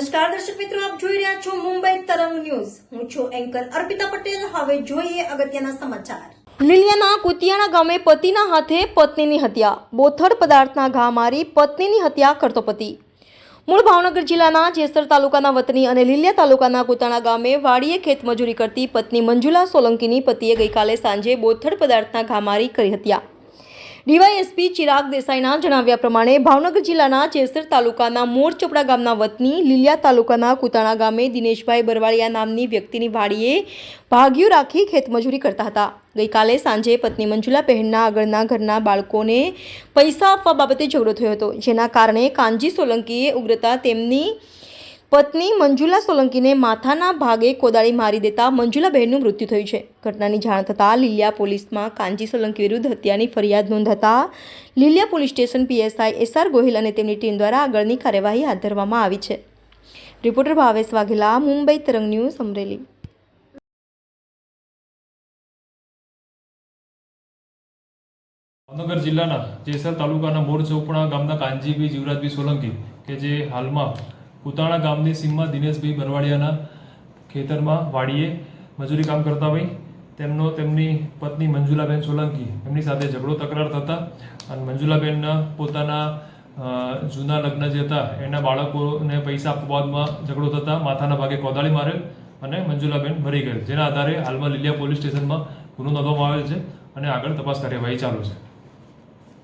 નમસ્કાર, દર્શક મિત્રો, આપ જોઈ રહ્યા છો મુંબઈ તરંગ ન્યૂઝ. હું છું એન્કર અર્પિતા પટેલ. હવે જોઈએ અગત્યના સમાચાર. લીલિયાના કુતિયાણા ગામે પતિના હાથે પત્નીની હત્યા. બોથડ પદાર્થના ઘા મારી પત્નીની હત્યા કરતો પતિ. મૂળ ભાવનગર જિલ્લાના જેસર તાલુકાના વતની અને લીલિયા તાલુકાના કુતાણા ગામે વાડીએ ખેતમજૂરી કરતી પત્ની મંજુલા સોલંકીની પતિએ ગઈકાલે સાંજે બોથડ પદાર્થના ઘા મારી કરી હત્યા. ડીવાયએસપી ચિરાગ દેસાઈના જણાવ્યા પ્રમાણે ભાવનગર જિલ્લાના જેસર તાલુકાના મોરચોપડા ગામના વતની લીલિયા તાલુકાના કુતાણા ગામે દિનેશભાઈ બરવાળિયા નામની વ્યક્તિની વાડીએ ભાગ્યું રાખી ખેતમજૂરી કરતા હતા. ગઈકાલે સાંજે પત્ની મંજુલા બહેનના આગળના ઘરના બાળકોને પૈસા આપવા બાબતે ઝઘડો થયો હતો, જેના કારણે કાનજી સોલંકીએ ઉગ્રતા તેમની પત્ની મંજુલા સોલંકીને માથાના ભાગે કોદાળી મારી દેતા મંજુલાબહેનનું મૃત્યુ થયું છે. ઘટનાની જાણ થતાં લીલિયા પોલીસમાં કાંજી સોલંકી વિરુદ્ધ હત્યાની ફરિયાદ નોંધાતા Liliya police station PSI S R Gohil અને તેમની ટીમ દ્વારા આગળની કાર્યવાહી હાથ ધરવામાં આવી છે. રિપોર્ટર ભાવેશ વાઘેલા, મુંબઈ તરંગ ન્યૂઝ, અમરેલી. ભાવનગર જિલ્લાના જેસર તાલુકાના મોર ગામના કાનજીભાઈ જીવરાજભાઈ સોલંકી કે જે હાલમાં કુતાણા ગામની સીમમાં દિનેશભાઈ બરવાડિયાના ખેતરમાં વાડીએ મજૂરી કામ કરતા હોય. તેમનો, તેમની પત્ની મંજુલાબેન સોલંકી, એમની સાથે ઝઘડો તકરાર થતા અને મંજુલાબેનના પોતાના જૂના લગ્ન જે હતા, એના બાળકોને પૈસા આપવા બાદમાં ઝઘડો થતા માથાના ભાગે કોદાળી મારેલ અને મંજુલાબેન મરી ગયેલ. જેના આધારે હાલમાં લીલિયા પોલીસ સ્ટેશનમાં ગુનો નોંધવામાં આવેલ છે અને આગળ તપાસ કાર્યવાહી ચાલુ છે.